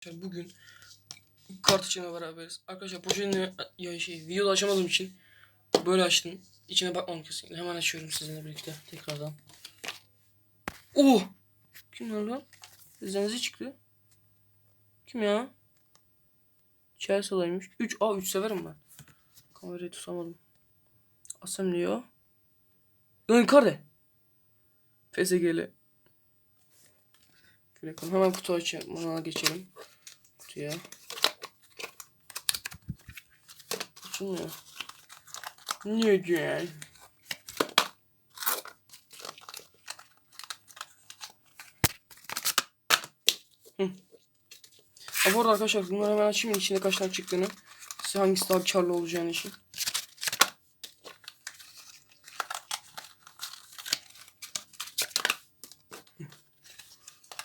Arkadaşlar bugün kart içine beraberiz. Arkadaşlar poşetini ya şey videoda açamadığım için böyle açtım. İçine bakmam kesinlikle. Hemen açıyorum sizinle birlikte tekrardan. Oh! Kim lan? Deniz'e çıktı. Kim ya? Chelsea'daymış. 3 A 3 severim ben. Kamerayı tutamadım. Asem diyor. Lan Icardi. PSG'li. Hemen kutu açmaya geçelim. Kutuya. Açılmıyor. Niye diyor? Ha, bu arada arkadaşlar bunları hemen açayım içinde kaç tane çıktığını. Size hangisi daha karlı olacağını için.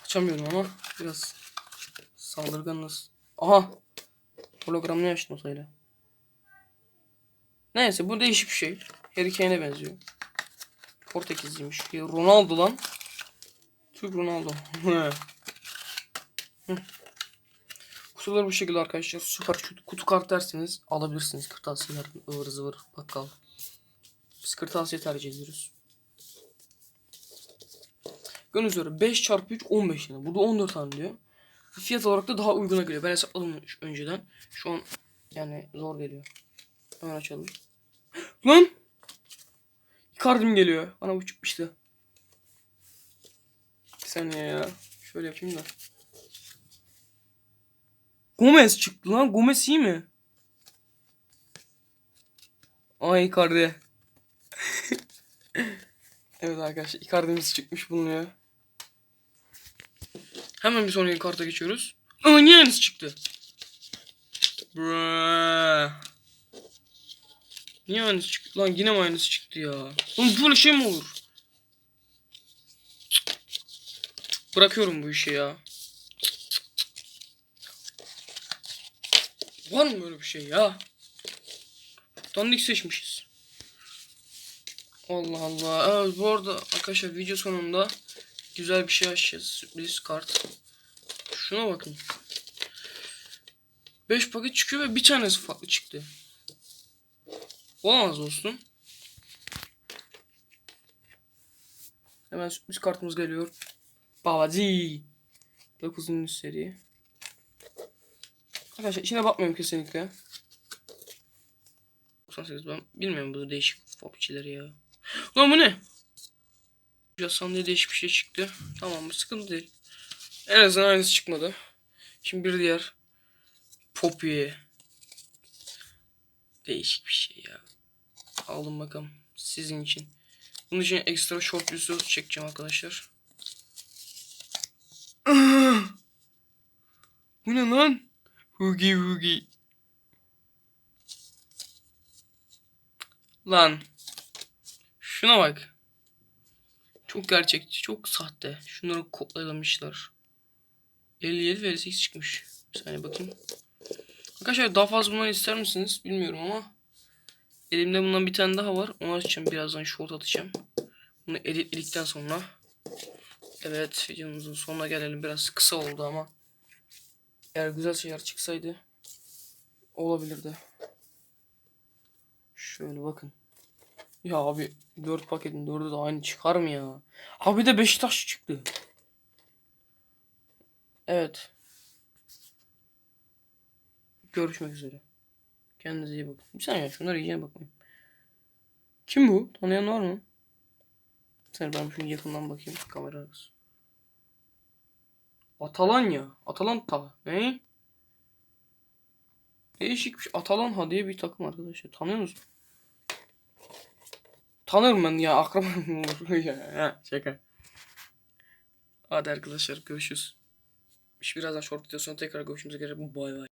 Açamıyorum ama biraz saldırganız. Aha. Hologramını açtım o sayıyla. Neyse bu değişik bir şey. Harry Kane'e benziyor. Portekizliymiş. Ya Ronaldo lan. Türk Ronaldo. Kutular bu şekilde arkadaşlar. Süper kutu, kutu kart derseniz alabilirsiniz. Kırtasiyelerden ıvır zıvır bakkal. Biz kırtasiye tercih ediyoruz. Gördüğünüz üzere 5 çarpı 3 15 lira. Burada 14 tane diyor. Fiyat olarak da daha uyguna geliyor. Ben hesapladım önceden. Şu an yani zor geliyor. Hemen açalım. Lan! Kardım geliyor. Bana bu çıkmıştı. Bir saniye ya. Şöyle yapayım da. Gomez çıktı lan. Gomez iyi mi? Ay Icardi. evet arkadaşlar Icardi'miz çıkmış bulunuyor. Hemen bir sonraki karta geçiyoruz. Aa niye çıktı? Bruh. Niye aynısı çıktı? Lan yine mi aynısı çıktı ya? Oğlum böyle şey mi olur? Bırakıyorum bu işi ya. Var mı böyle bir şey ya? Dandik seçmişiz. Allah Allah. Evet bu arada arkadaşlar video sonunda güzel bir şey açacağız. Sürpriz kart. Şuna bakın. 5 paket çıkıyor ve bir tanesi farklı çıktı. Olamaz dostum. Hemen sürpriz kartımız geliyor. Babazi. 9. seri. Arkadaşlar içine bakmıyorum kesinlikle. 98 ben bilmiyorum bu değişik popçileri ya. Lan bu ne? Yazsam diye değişik bir şey çıktı. Tamam bu sıkıntı değil. En azından aynısı çıkmadı. Şimdi bir diğer Poppy. Değişik bir şey ya. Aldım bakalım sizin için. Bunun için ekstra short videosu çekeceğim arkadaşlar. Bu ne lan? Hugi Hugi. Lan. Şuna bak. Çok gerçekçi, çok sahte. Şunları kodlamışlar. 57 ve 58 çıkmış. Bir saniye bakayım. Arkadaşlar daha fazla bundan ister misiniz? Bilmiyorum ama. Elimde bundan bir tane daha var. Onu açacağım. Birazdan short atacağım. Bunu editledikten sonra. Evet videomuzun sonuna gelelim. Biraz kısa oldu ama. Eğer güzel şeyler çıksaydı. Olabilirdi. Şöyle bakın. Ya abi 4 paketin 4'ü de aynı çıkar mı ya? Abi de Beşiktaş çıktı. Evet. Görüşmek üzere. Kendinize iyi bakın. Bir saniye şunları iyice bakmayın. Kim bu? Tanıyan var mı? Sen ben şunu yakından bakayım kamera arkası. Atalanya. Atalanta. Ne? Değişik bir şey. Atalanha diye bir takım arkadaşlar. Tanıyor musun? Tanırım ben ya. Akrabam olur? ya, şaka. Hadi arkadaşlar görüşürüz. Birazdan short videosuna tekrar görüşmek üzere. Bay bay.